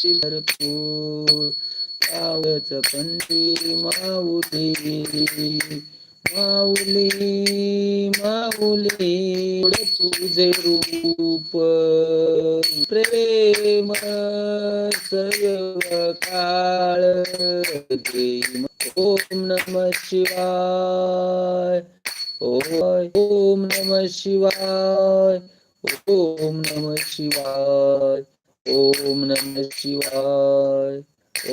असतील भरपूर पावच पंडी माऊली माऊली माऊली तुझे रूप प्रेम सर्व काळ प्रेम ओम नम शिवाय ओम नम शिवाय ओम नम शिवाय. ओम नम शिवाय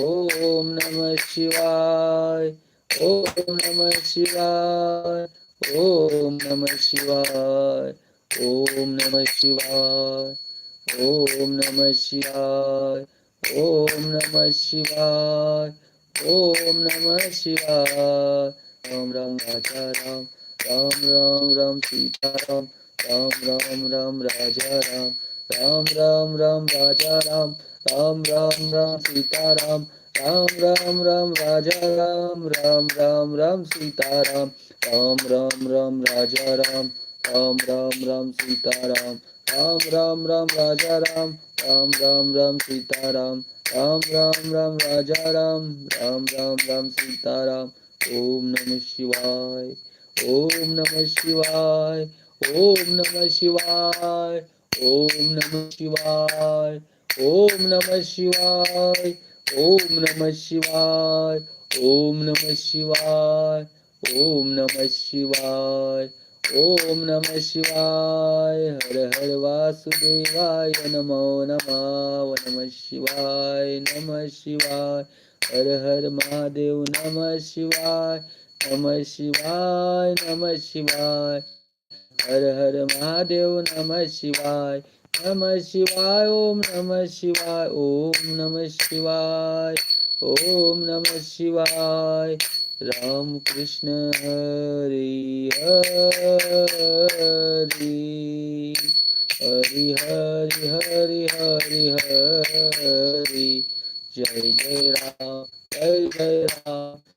ओम नम शिवाय ओम नम शिवाय ओम नम शिवाय ओम नम शिवाय ओम नम शिवाय ओम नम शिवाय ओम नम शिवाय। राम राम राजा राम राम राम राम सीता राम राम राम राम राजा राम। राम राम राम राजा राम राम राम राम सीता राम राम राम राम राजा राम राम राम राम सीता राम राम राम राम राजा राम राम राम राम सीता राम राम राम राम राजा राम राम राम राम सीता राम राम राम राम राजा राम राम राम राम सीता राम ओम नमः शिवाय ओम नमः शिवाय ओम नमः शिवाय ओम नमः शिवाय ओम नमः शिवाय ओम नमः शिवाय ओम नमः शिवाय ओम नमः शिवाय ओम नमः शिवाय हर हर वासुदेवाय नमो नमः नमः शिवाय नमः शिवाय हर हर महादेव नमः शिवाय नमः शिवाय नमः शिवाय हर हर महादेव नमः शिवाय नमः शिवाय ओम नमः शिवाय ओम नमः शिवाय ओम नमः शिवाय। राम कृष्ण हरी हरी हरी हरी हरी हरी हरी। जय जय राम जय जय राम।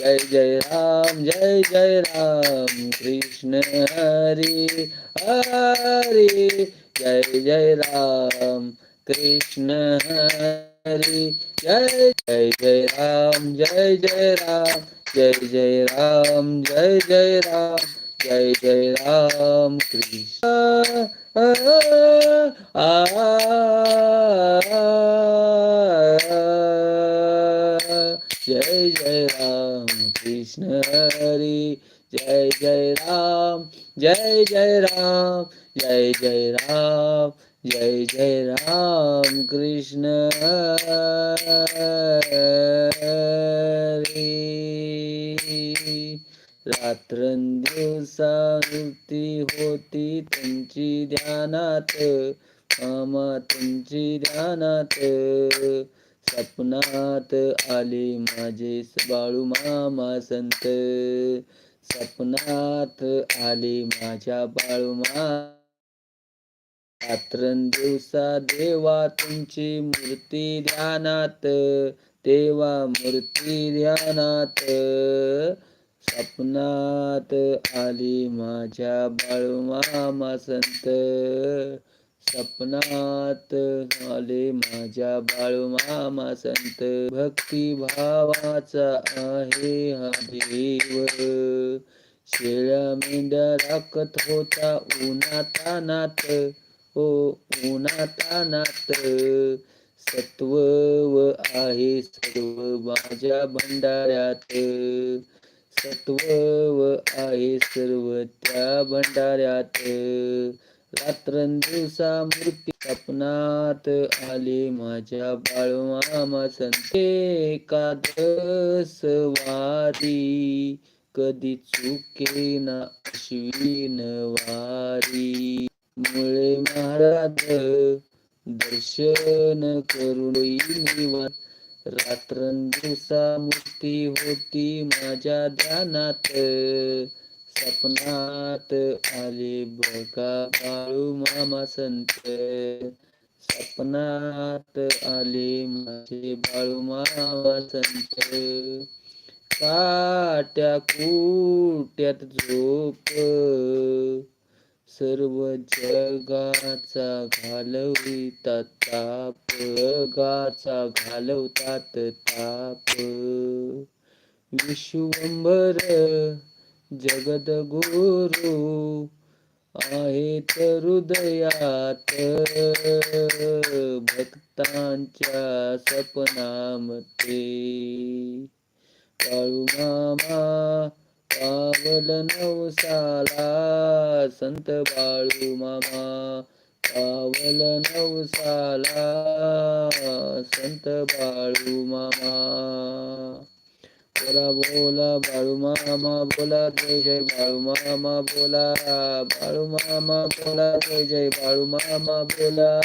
जय जय राम जय जय राम कृष्ण हरी हरी जय जय राम कृष्ण हरी जय जय जय राम जय जय राम जय जय राम जय जय राम जय जय राम कृष्ण जय जय राम कृष्ण हरी जय जय राम जय जय राम जय जय राम जय जय राम कृष्ण हरी। रात्रंदिवसा वृत्ती होती तुमची ध्यानात मामा तुमची ध्यानात. सपनात आले माझे बाळू मामा संत. सपनात आले माझ्या बाळू मा रात्रंदिवसा देवा तुमची मूर्ती ध्यानात. देवा मूर्ती ध्यानात. सपनात आली माझ्या बाळू मामा संत. सपनात आले माझ्या बाळू मामा संत. भक्ती भावाचा आहे हा देव. शेळ्या मेंढ्या राखत होता उन्हातानात. हो उन्हातानात. सत्व व आहे सर्व माझ्या भंडाऱ्यात. सत्व व आहे सर्व त्या भंडाऱ्यात. रात्रंदिवसा मृत्यू सपनात आले माझ्या बाळमामा संते एकादश वारी कधी चुके ना अश्विन वारी. मुळे महाराज दर्शन करून निवान रात्रंदिवसा मूर्ती होती माझ्या ध्यानात. सपनात आले बघा बाळू मामा संत. सपनात आले माझे बाळू मामा संत. काट्या कुट्यात झोप. सर्व जगाचा घालवितात ताप. गाचा घालवतात ताप. विश्वंभर जगदगुरु आहेत हृदयात. भक्तांच्या सपनामध्ये. काळू मामा पावल नवसाला. संत बाळू मामा पावल नवसाला. संत बाळू मामा. बोला बोला बाळू मामा बोला जय जय बाळू मामा बोला. बाळू मामा बोला जय जय बाळू मामा बोला.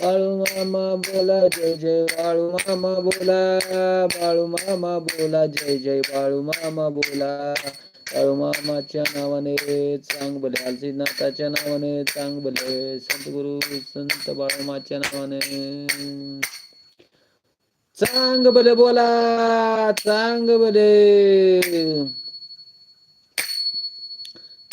बाळू मामा बोला जय जय बाळू मामा बोला. बाळू मामा बोला जय जय बाळू मामा बोला. बाळू मामाच्या नावाने चांग भले आलसीनाथाच्या नावाने चांग भले संत गुरु संत बाळूमाच्या नावाने. चांग भले बोला चांग बले.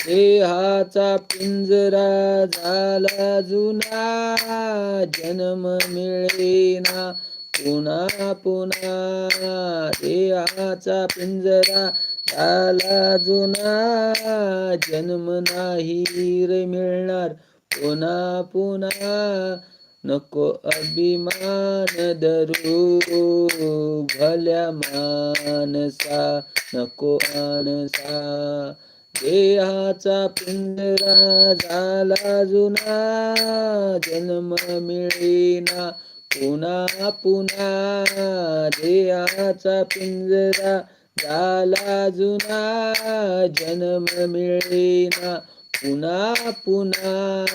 देहाचा पिंजरा झाला जुना जन्म मिळेना पुन्हा पुन्हा. देहाचा पिंजरा झाला जुना जन्म नाही रे मिळणार पुन्हा पुन्हा. नको अभिमान धरू भल्या मानसा नको आनसा. देहाचा पिंजरा झाला जुना जन्म मिळेना पुन्हा पुन्हा. देहाचा पिंजरा झाला जुना जन्म मिळेना पुन्हा पुन्हा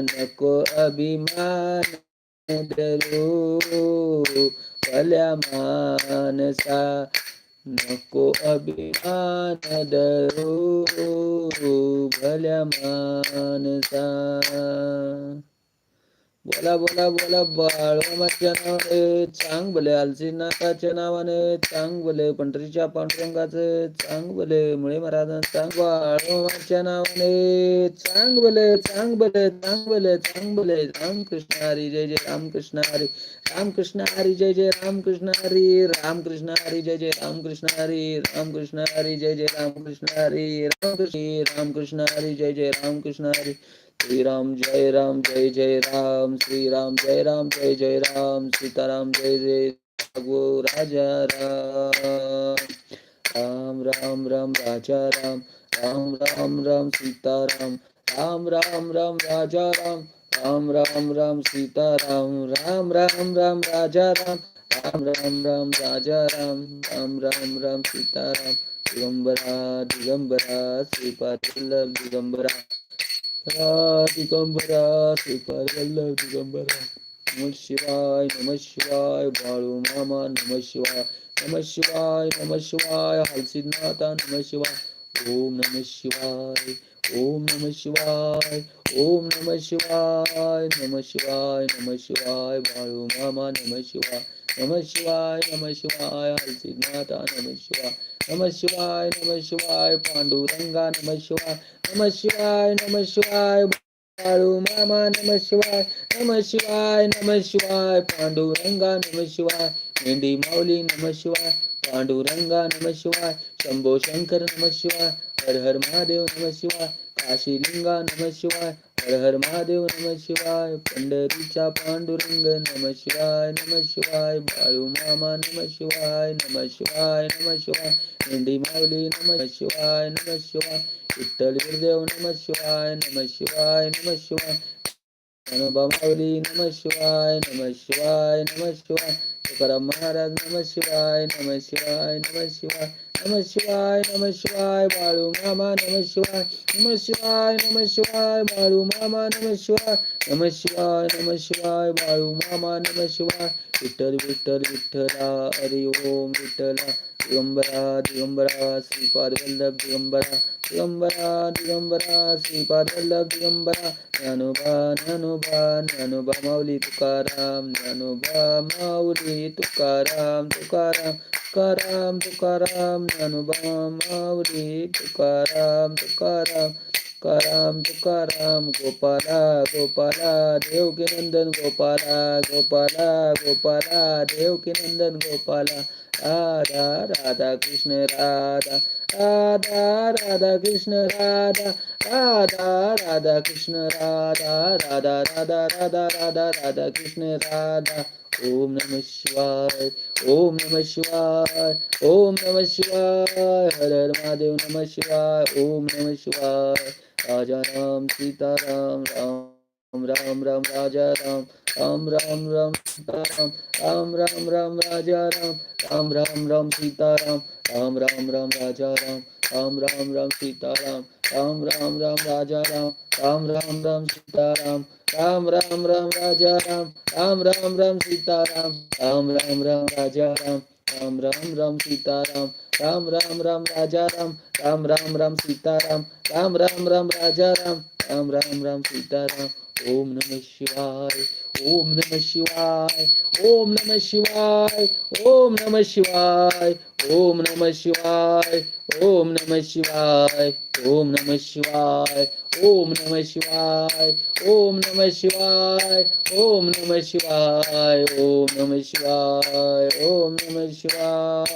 नको अभिमान धरू. भल्या मानसा नको अभिमान धरू. भल्या मानसा बोला बोला बोला बाळमाच्या नावाने चांग भले आलसीनाथाच्या नावाने चांग भले पंढरीच्या पांडुरंगाचे चांग भले मुळे महाराज चांग बाळमाच्या नावाने चांग भले चांग भले चांग भले चांग भले रामकृष्ण हरी जय जय रामकृष्ण हरी रामकृष्ण हरी जय जय रामकृष्ण हरी रामकृष्ण हरी जय जय रामकृष्ण हरी रामकृष्ण हरी जय जय रामकृष्ण हरी रामकृष्ण रामकृष्ण हरी जय जय रामकृष्ण हरी श्री राम जय राम जय जय राम श्री राम जय राम जय जय राम सीताराम जय जय गो राजा राम राम राम राम राजा राम राम राम राम सीताराम राम राम राम राजा राम राम राम राम सीताराम राम राम राम राजा राम राम राम राम राजा राम राम राम राम सीताराम दिगंबरा दिगंबरा श्रीपाल दिगंबरा दिगंबरा श्रीपाद वल्लभ दिगंबरा नम शिवाय नम शिवाय बाळू मामा नम शिवाय नम शिवाय नम शिवाय हलसिद्धनाथा नम शिवाय ओम नम शिवाय ओम नम शिवाय ओम नम शिवाय नम शिवाय नम शिवाय बाळू मामा नम शिवाय नम शिवाय नम शिवाय हलसिद्धनाथा नम शिवाय नम शिवाय नम शिवाय पांडुरंगा नम शिवाय नम शिवाय नम शिवाय मामा नम शिवाय नम शिवाय नम शिवाय पांडुरंगा नम शिवाय मेंढी माऊली नम शिवाय पांडुरंगा नम शिवाय शंभो शंकर नम शिवाय हर हर महादेव नम शिवाय काशीलिंगा नम शिवाय हर हर महादेव नम शिवाय पंढरीच्या पांडुरंग नम शिवाय नम शिवाय बाळू मामा नम शिवाय नम शिवाय नम शिवाय मेंढी माऊली नम शिवाय नम शिवाय विठ्ठल गुरुदेव नम शिवाय नम शिवाय नम शिवाय मनोबा माऊली नम शिवाय नम शिवाय नम शिवाय तुकाराम महाराज नम शिवाय नम शिवाय नम शिवाय नम शिवाय नम शिवाय बाळू मामा नम शिवाय नम शिवाय नम शिवाय बाळू मामा नम शिवाय नम शिवाय नम शिवाय बाळू मामा नम शिवाय. विठ्ठल विठ्ठल विठ्ठला हरि ओम विठ्ठला. दिगंबरा दिगंबरा श्रीपाद वल्लभ दिगंबरा. दिगंबरा दिगंबरा श्रीपाद वल्लभ दिगंबरा. ज्ञानोबा ज्ञानोबा ज्ञानोबा माऊली तुकाराम. ज्ञानोबा माऊली तुकाराम तुकाराम. तुकाराम तुकाराम. ज्ञानोबा माऊली तुकाराम तुकाराम. तुकाराम तुकाराम, गोपाला गोपाला, देवकी नंदन, गोपाला गोपाला गोपाला, देवकी नंदन, गोपाला। राधा राधा कृष्ण, राधा राधा राधा कृष्ण, राधा राधा राधा कृष्ण, राधा राधा राधा राधा राधा राधा कृष्ण, राधा। ओम नमः शिवाय ओम नमः शिवाय ओम नमः शिवाय हर हर महादेव नमः शिवाय ओम नमः शिवाय राजा राम सीता राम राम राम राम राजा राम राम राम राम सीता राम राम राम राम राजा राम राम राम राम सीता राम राम राम राम राजा राम राम राम राम सीताराम राम राम राम राजा राम राम राम राम सीताराम राम राम राम राजा राम राम राम राम सीताराम राम राम राम राजा राम राम राम राम सीताराम राम राम राम राजा राम राम राम राम सीताराम राम राम राम राजा राम राम राम राम सीताराम ओम नमः शिवाय ओम नमः शिवाय ओम नमः शिवाय ओम नमः शिवाय ओम नमः शिवाय ओम नमः शिवाय ओम नमः शिवाय ओम नमः शिवाय ओम नमः शिवाय ओम नमः शिवाय ओम नमः शिवाय ओम नमः शिवाय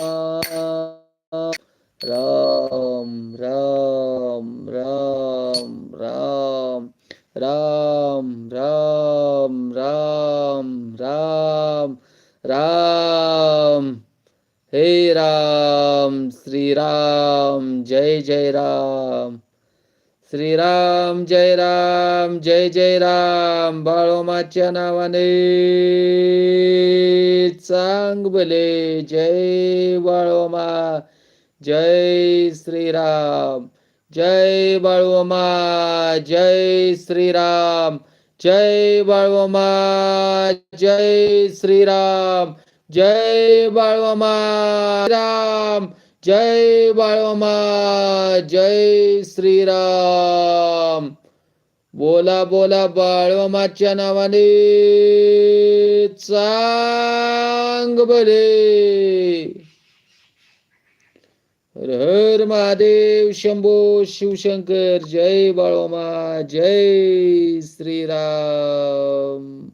राम राम राम राम राम राम राम राम राम हे राम श्री राम जय जय राम. श्रीराम जय राम जय जय राम. बाळोमाच्या नावाने चांग भले जय बाळोमा जय श्रीराम जय बाळोमा जय श्रीराम जय बाळोमा जय श्रीराम जय बाळोमा राम. जय बाळोमा जय श्रीराम. बोला बोला बाळवामाच्या नावाने चांग बरे हर हर महादेव शंभो शिवशंकर जय बाळोमा जय श्रीराम.